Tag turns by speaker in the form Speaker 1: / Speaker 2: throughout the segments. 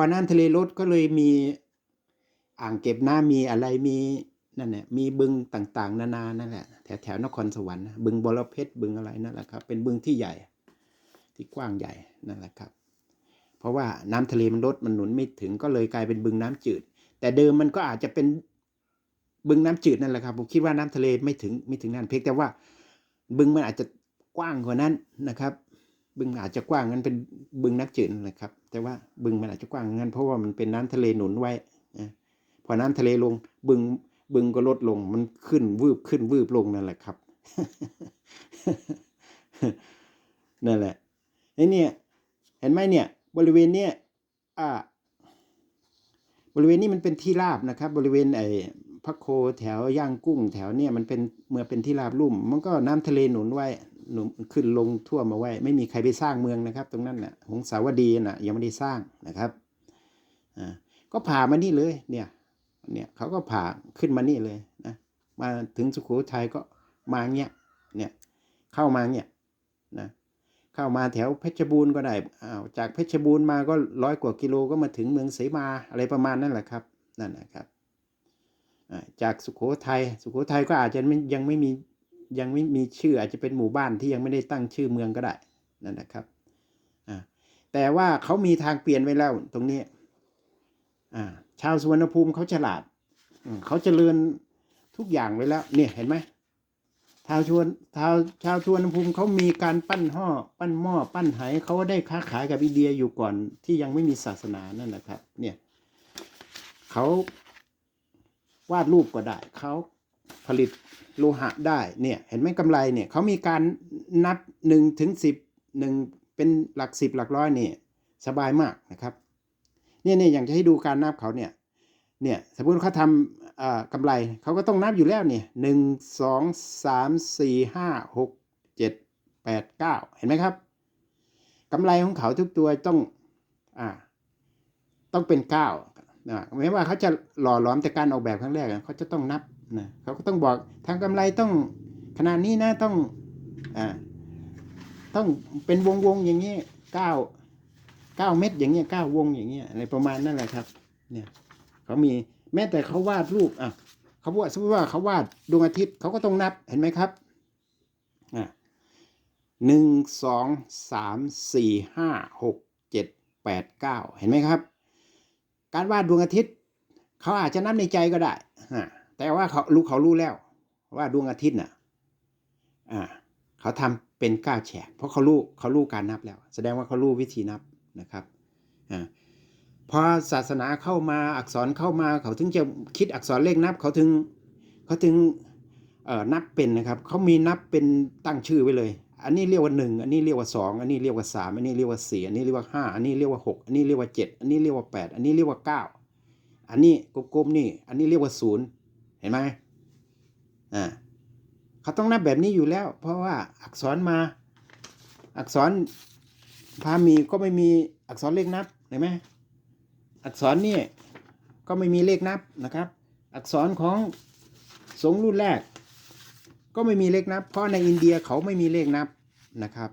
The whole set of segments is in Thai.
Speaker 1: อน้ำทะเลลดก็เลยมีอ่างเก็บน้ำมีอะไรมีนั่นแหละมีบึงต่างๆ นานานั่นแหละแถวแถวนครสวรรค์บึงบรเพชรบึงอะไรนั่นแหละครับ เป็นบึงที่ใหญ่ที่กว้างใหญ่นั่นแหละครับ เพราะว่าน้ำทะเลมันลดมันหนุนไม่ถึงก็เลยกลายเป็นบึงน้ำจืด แต่เดิมมันก็อาจจะเป็นบึงน้ำจืดนั่นแหละครับผมคิดว่าน้ำทะเลไม่ถึงไม่ถึงนั่นเพียงแต่ว่า บึงมันอาจจะกว้างกว่านั้นนะครับ บึงอาจจะกว้างงั้นเป็นบึงน้ำจืดนั่นแหละครับ แต่ว่าบึงมันอาจจะกว้างงั้นเพราะว่ามันเป็นน้ำทะเลหนุนไว้นะพอน้ำทะเลลงบึงบึงก็ลดลงมันขึ้นวืบขึ้นวืบลงนั่นแหละครับนั่นแหละไอ้เนี่ยเห็นไหมเนี่ย บริเวณเนี้ยอ่าบริเวณนี้มันเป็นที่ราบนะครับ บริเวณไอ้พระโคแถวย่างกุ้งแถวเนี่ยมันเป็นเมื่อเป็นที่ราบลุ่ม มันก็น้ำทะเลหนุนไว้ ขึ้นลงทั่วมาไว้ ไม่มีใครไปสร้างเมืองนะครับ ตรงนั้นน่ะหงสาวดีน่ะยังไม่ได้สร้างนะครับอ่าก็ผ่ามานี่เลยเนี่ยเนี่ยเขาก็ผ่าขึ้นมานี่เลยนะมาถึงสุโขทัยก็มาเนี้ยเนี่ยเข้ามาเนี่ยนะเข้ามาแถวเพชรบูรณ์ก็ได้อ้าวจากเพชรบูรณ์มาก็ร้อยกว่ากิโลก็มาถึงเมืองเสมาอะไรประมาณนั่นแหละครับนั่นนะครับจากสุโขทัยสุโขทัยก็อาจจะยังไม่มี ยังไม่มีชื่ออาจจะเป็นหมู่บ้านที่ยังไม่ได้ตั้งชื่อเมืองก็ได้นั่นนะครับอ่าแต่ว่าเขามีทางเปลี่ยนไว้แล้วตรงนี้อ่าชาวสุวรรณภูมิเขาฉลาดเขาเจริญทุกอย่างไว้แล้ว เนี่ยเห็นไหมชาวชวนชาวชาวสุวรรณภูมิเขามีการปั้นห่อปั้นหม้อปั้นไหเขาได้ค้าขายกับอินเดียอยู่ก่อนที่ยังไม่มีศาสนานั่นแหละครับ เนี่ยเขาวาดรูปก็ได้เขา ผลิตโลหะได้เนี่ยเห็นไหมกำไรเนี่ยเขามีการนับหนึ่งถึงสิบหนึ่งเป็นหลักสิบหลักร้อยเนี่ยสบายมากนะครับเนี่ยเนี่ยอย่างจะให้ดูการนับเขาเนี่ยเนี่ยสมมติเขาทำอ่ากำไรเขาก็ต้องนับอยู่แล้วเนี่ยหนึ่งสองสามสี่ห้าหกเจ็ดแปดเก้าเห็นไหมครับกำไรของเขาทุกตัวต้องอ่าต้องเป็นเก้านะไม่ว่าเขาจะหล่อหลอมแต่การออกแบบครั้งแรกเขาจะต้องนับ นะเขาก็ต้องบอกทางกำไรต้องขนาดนี้นะต้องอ่าต้องเป็นวงวงๆอย่างนี้เก้าเก้าเม็ดอย่างเงี้ยเก้าวงอย่างเงี้ยอะไรประมาณนั่นแหละครับ เนี่ยเขามีแม้แต่เขาวาดรูปอะเขาวาดสมมติว่าเขาวาดดวงอาทิตย์เขาก็ต้องนับเห็นไหมครับอะหนึ่งสองสามสี่ห้าหกเจ็ดแปดเก้าเห็นไหมครับ การวาดดวงอาทิตย์ เขาอาจจะนับในใจก็ได้อะ แต่ว่าเขารู้เขารู้แล้ว ว่าดวงอาทิตย์น่ะ อ่า เขาทำเป็นเก้าแฉกเพราะเขารู้เขารู้การนับแล้ว แสดงว่าเขารู้วิธีนับนะครับ อ่าพอศาสนาเข้ามาอักษรเข้ามาเขาถึงจะคิดอักษรเลขนับ เขาถึงเขาถึงเอ่อนับเป็นนะครับเขามีนับเป็นตั้งชื่อไว้เลย อันนี้เรียกว่าหนึ่งอันนี้เรียกว่าสองอันนี้เรียกว่าสามอันนี้เรียกว่าสี่อันนี้เรียกว่าห้าอันนี้เรียกว่าหกอันนี้เรียกว่าเจ็ดอันนี้เรียกว่าแปดอันนี้เรียกว่าเก้าอันนี้กลมๆนี่ อันนี้เรียกว่าศูนย์ เห็นไหมอ่าเขาต้องนับแบบนี้อยู่แล้ว เพราะว่าอักษรมา อักษรพามีก็ไม่มีอักษรเลขนับเห็นไหมอักษรนี่ก็ไม่มีเลขนับนะครับ อักษรของสงรุ่นแรก ก็ไม่มีเลขนับ เพราะในอินเดียเขาไม่มีเลขนับนะครับ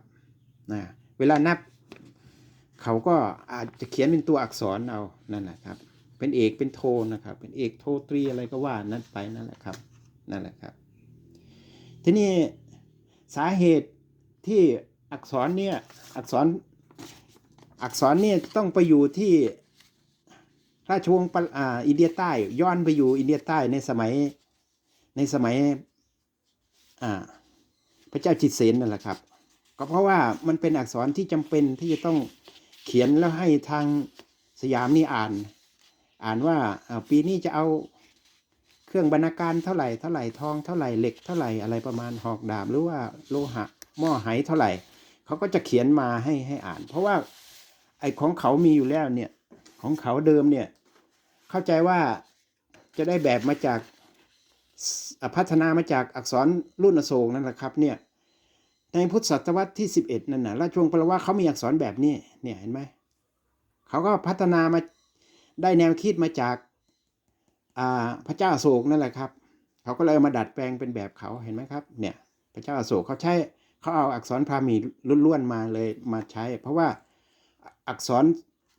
Speaker 1: นะเวลานับ เขาก็อาจจะเขียนเป็นตัวอักษรเอานั่นแหละครับ เป็นเอกเป็นโทนะครับ เป็นเอกโทตรีอะไรก็ว่านั้นไปนั่นแหละครับนั่นแหละครับ ทีนี้สาเหตุที่อักษรเนี่ยอักษรอักษรเนี่ยต้องไปอยู่ที่ราชวงศ์อ่าอินเดียใต้ย้อนไปอยู่อินเดียใต้ในสมัยในสมัยอ่าพระเจ้าจิตเสนนั่นแหละครับ ก็เพราะว่ามันเป็นอักษรที่จำเป็นที่จะต้องเขียนแล้วให้ทางสยามนี่อ่าน อ่านว่าปีนี้จะเอาเครื่องบรรณาการเท่าไหร่เท่าไหร่ทองเท่าไหร่เหล็กเท่าไหร่อะไรประมาณหอกดาบหรือว่าโลหะหม้อไหเท่าไหร่เขาก็จะเขียนมาให้ให้อ่าน เพราะว่าไอ้ของเขามีอยู่แล้วเนี่ยของเขาเดิมเนี่ยเข้าใจว่าจะได้แบบมาจากพัฒนามาจากอักษรรุ่นอโศกนั่นแหละครับเนี่ยในพุทธศตวรรษที่สิบเอ็ดนั่นนะราชวงศ์ปลว่าเขามีอักษรแบบนี้เนี่ยเห็นไหมเขาก็พัฒนามา ได้แนวคิดมาจากาพระเจ้าโศกนั่นแหละครับ เขาก็เลยมาดัดแปลงเป็นแบบเขาเห็นไหมครับเนี่ยพระเจ้าโศกเขาใช้เขาเอาอักษรพราหมีล้วนๆมาเลยมาใช้ เพราะว่าอักษร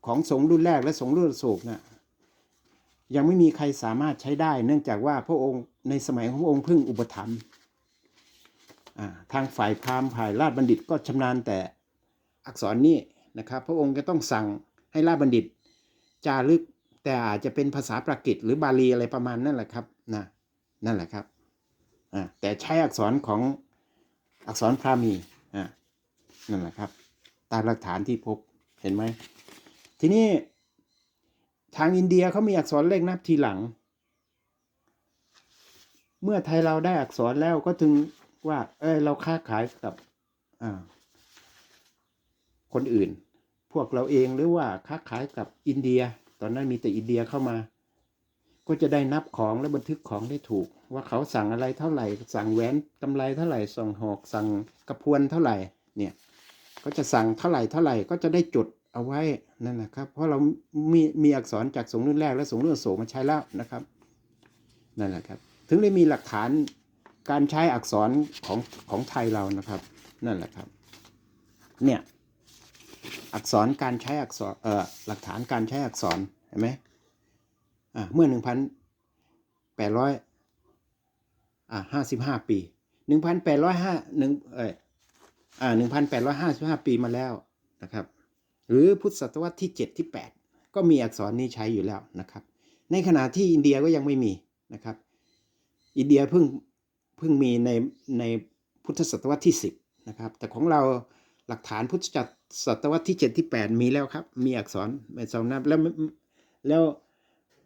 Speaker 1: ของสงรุ่นแรกและสงรุ่นโศกนะยังไม่มีใครสามารถใช้ได้ เนื่องจากว่าพระองค์ในสมัยของพระองค์เพิ่งอุปถัมภ์ทางฝ่ายพราหมณ์ฝ่ายราชบัณฑิตก็ชำนาญแต่อักษรนี้นะครับ พระองค์จะต้องสั่งให้ราชบัณฑิต จารึก แต่อาจจะเป็นภาษาปรากิตหรือบาลีอะไรประมาณนั่นแหละครับนะนั่นแหละครับแต่ใช้อักษรของอักษรพราหมีนั่นแหละครับ ตามหลักฐานที่พบเห็นไหมทีนี้ทางอินเดียเขามีอักษรเลขนับทีหลัง เมื่อไทยเราได้อักษรแล้วก็ถึงว่า เอยเราค้าขายกับคนอื่น วกเราเองหรือว่าค้าขายกับอินเดีย ตอนนั้นมีแต่อินเดียเข้ามา ก็จะได้นับของและบันทึกของได้ถูก ว่าเขาสั่งอะไรเท่าไหร่ สั่งแหวนกำไรเท่าไหร่ส่งหอกสั่งกระพวนเท่าไหร่เนี่ยก็จะสั่งเท่าไหร่เท่าไหร่ก็จะได้จดเอาไว้นั่นนะครับ เพราะเรามีมีอักษรจากสงรุ่นแรกและสงรุ่นอโศกมาใช้แล้วนะครับนั่นแหละครับ ถึงได้มีหลักฐานการใช้อักษรของของไทยเรานะครับ นั่นแหละครับ เนี่ย อักษรการใช้อักษรเอ่อหลักฐานการใช้อักษรเห็นไหมอ่าเมื่อหนึ่งพันแปดร้อยอ่าห้าสิบห้าปีหนึ่งพันแปดร้อยห้าหนึ่งเอ่ออ่าหนึ่งพันแปดร้อยห้าสิบห้าปีมาแล้วนะครับ หรือพุทธศตวรรษที่เจ็ดที่แปดก็มีอักษรนี้ใช้อยู่แล้วนะครับ ในขณะที่อินเดียก็ยังไม่มีนะครับ อินเดียเพิ่งเพิ่งมีในในพุทธศตวรรษที่สิบนะครับ แต่ของเรา หลักฐานพุทธจักรศตวรรษที่เจ็ดที่แปดมีแล้วครับ มีอักษรเป็นสองนับแล้วแล้ว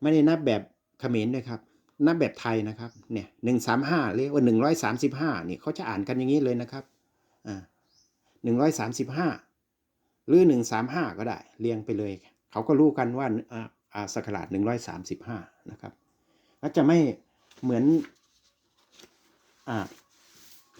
Speaker 1: ไม่ได้นับแบบเขมรด้วยครับ นับแบบไทยนะครับเนี่ยหนึ่งสามห้าเรียกว่าหนึ่งร้อยสามสิบห้านี่เขาจะอ่านกันอย่างนี้เลยนะครับอ่าหนึ่งร้อยสามสิบห้าหรือหนึ่งสามห้าก็ได้ เรียงไปเลย เขาก็รู้กันว่าอ่าอ่าสักราชหนึ่งร้อยสามสิบห้านะครับก็จะไม่เหมือนอ่า